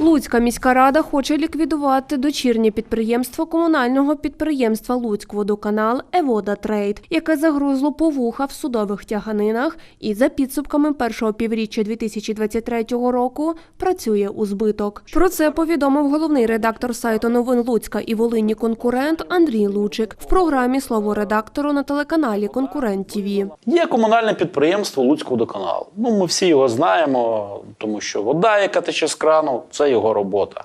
Луцька міська рада хоче ліквідувати дочірнє підприємство комунального підприємства Луцькводоканал Евода Трейд, яке загрузло по вуха в судових тяганинах і за підсумками першого півріччя 2023 року працює у збиток. Про це повідомив головний редактор сайту новин Луцька і Волині конкурент Андрій Лучик в програмі Слово редактору на телеканалі Конкурент ТІВІ. Є комунальне підприємство Луцького водоканалу. Ну, ми всі його знаємо, тому що вода, яка тече з крану, це його робота.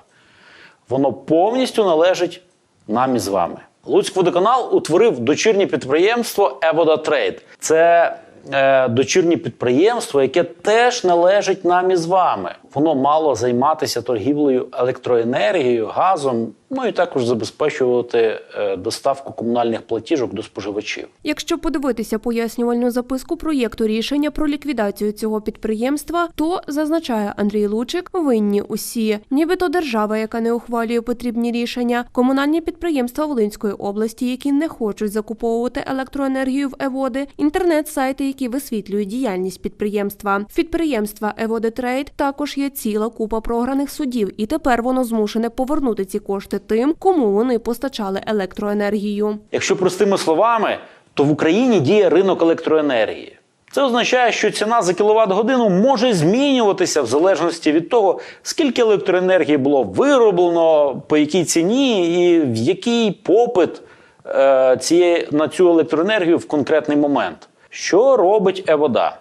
Воно повністю належить нам із вами. Луцькводоканал утворив дочірнє підприємство Евода Трейд. Це е, дочірнє підприємство, яке теж належить нам із вами. Воно мало займатися торгівлею електроенергією, газом, ну і також забезпечувати е, доставку комунальних платіжок до споживачів. Якщо подивитися пояснювальну записку проєкту рішення про ліквідацію цього підприємства, то зазначає Андрій Лучик, винні усі, нібито держава, яка не ухвалює потрібні рішення, комунальні підприємства Волинської області, які не хочуть закуповувати електроенергію в Еводи, інтернет-сайти, які висвітлюють діяльність підприємства. Підприємства Еводи Трейд також є ціла купа програних судів, і тепер воно змушене повернути ці кошти тим, кому вони постачали електроенергію. Якщо простими словами, то в Україні діє ринок електроенергії. Це означає, що ціна за кіловат годину може змінюватися в залежності від того, скільки електроенергії було вироблено, по якій ціні і в який попит е, цієї, на цю електроенергію в конкретний момент. Що робить Евода?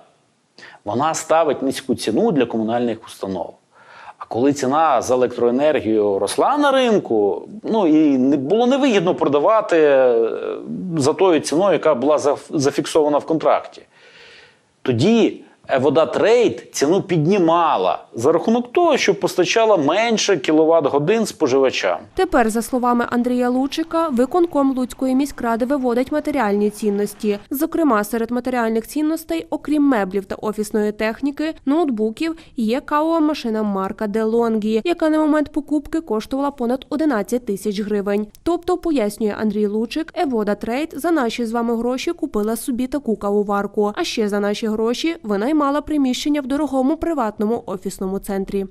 Вона ставить низьку ціну для комунальних установ. А коли ціна за електроенергію росла на ринку, ну і не було невигідно продавати е, за тою ціною, яка була зафіксована в контракті. Тоді вода трейд ціну піднімала за рахунок того, що постачала менше кіловат годин споживачам. Тепер, за словами Андрія Лучика, виконком Луцької міськради виводить матеріальні цінності. Зокрема, серед матеріальних цінностей, окрім меблів та офісної техніки, ноутбуків, є кавова машина марка DeLonghi, яка на момент покупки коштувала понад 11 тисяч гривень. Тобто, пояснює Андрій Лучик, Евода Трейд за наші з вами гроші купила собі таку кавоварку. А ще за наші гроші винаймала приміщення в дорогому приватному офісному центрі.